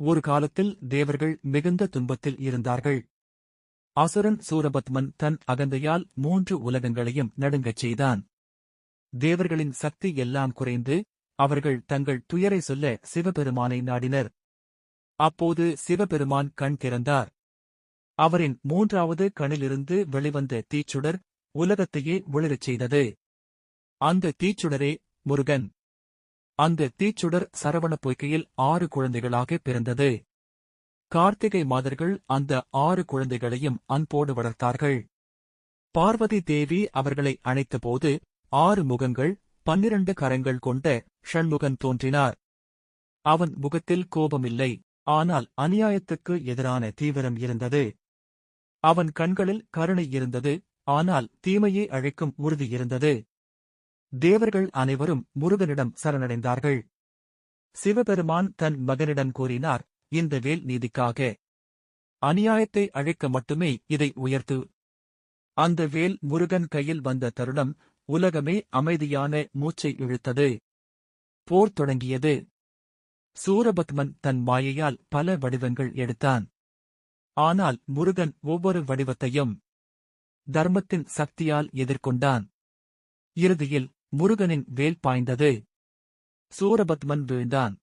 ஒரு காலத்தில் தேவர்கள் மிகுந்த துன்பத்தில் இருந்தார்கள். அசுரன் சூரபத்மன் தன் அகந்தையால் மூன்று உலகங்களையும் நடுங்கச் செய்தான். தேவர்களின் சக்தி எல்லாம் குறைந்து அவர்கள் தங்கள் துயரை சொல்ல சிவபெருமானை நாடினர். அப்போது சிவபெருமான் கண் திறந்தார். அவரின் மூன்றாவது கண்ணிலிருந்து வெளிவந்த தீச்சுடர் உலகத்தையே ஒளிரச் செய்தது. அந்த தீச்சுடரே முருகன். அந்த தீச்சுடர் சரவண பொய்கையில் ஆறு குழந்தைகளாக பிறந்தது. கார்த்திகை மாதர்கள் அந்த ஆறு குழந்தைகளையும் அன்போடு வளர்த்தார்கள். பார்வதி தேவி அவர்களை அழைத்தபோது ஆறு முகங்கள் பன்னிரண்டு கரங்கள் கொண்ட ஷண்முகன் தோன்றினார். அவன் முகத்தில் கோபமில்லை ஆனால் அநியாயத்துக்கு எதிரான தீவிரம் இருந்தது. அவன் கண்களில் கருணை இருந்தது ஆனால் தீமையை அழைக்கும் உறுதி இருந்தது. தேவர்கள் அனைவரும் முருகனிடம் சரணடைந்தார்கள். சிவபெருமான் தன் மகனிடம் கூறினார் இந்த வேல் நீதிக்காக. அநியாயத்தை அழைக்க மட்டுமே இதை உயர்த்து. அந்த வேல் முருகன் கையில் வந்த தருணம் உலகமே அமைதியான மூச்சை இழுத்தது. போர் தொடங்கியது. சூரபத்மன் தன் மாயையால் பல வடிவங்கள் எடுத்தான். ஆனால் முருகன் ஒவ்வொரு வடிவத்தையும் தர்மத்தின் சக்தியால் எதிர்கொண்டான். இறுதியில் முருகனின் வேல் பாய்ந்தது. சூரபத்மன் வீழ்ந்தான்.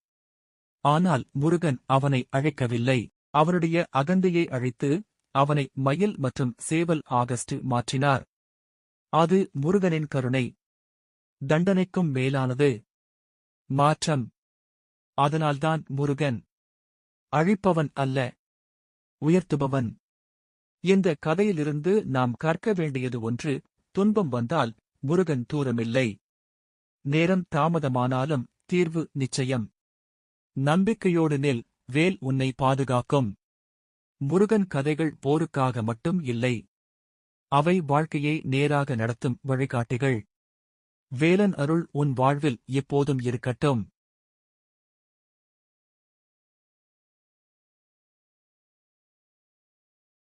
ஆனால் முருகன் அவனை அழைக்கவில்லை. அவனுடைய அகந்தையை அழைத்து அவனை மயில் மற்றும் சேவல் ஆகஸ்ட் மாற்றினார். அது முருகனின் கருணை. தண்டனைக்கும் மேலானது. மாற்றம். அதனால்தான் முருகன் அழிப்பவன் அல்ல. உயர்த்துபவன். இந்த கதையிலிருந்து நாம் கற்க வேண்டியது ஒன்று துன்பம் வந்தால் முருகன் தூரமில்லை. நேரம் தாமதமானாலும் தீர்வு நிச்சயம். நம்பிக்கையோடு நில் வேல் உன்னை பாதுகாக்கும். முருகன் கதைகள் போருக்காக மட்டும் இல்லை. அவை வாழ்க்கையை நேராக நடத்தும் வழிகாட்டிகள். வேலன் அருள் உன் வாழ்வில் எப்போதும் இருக்கட்டும்.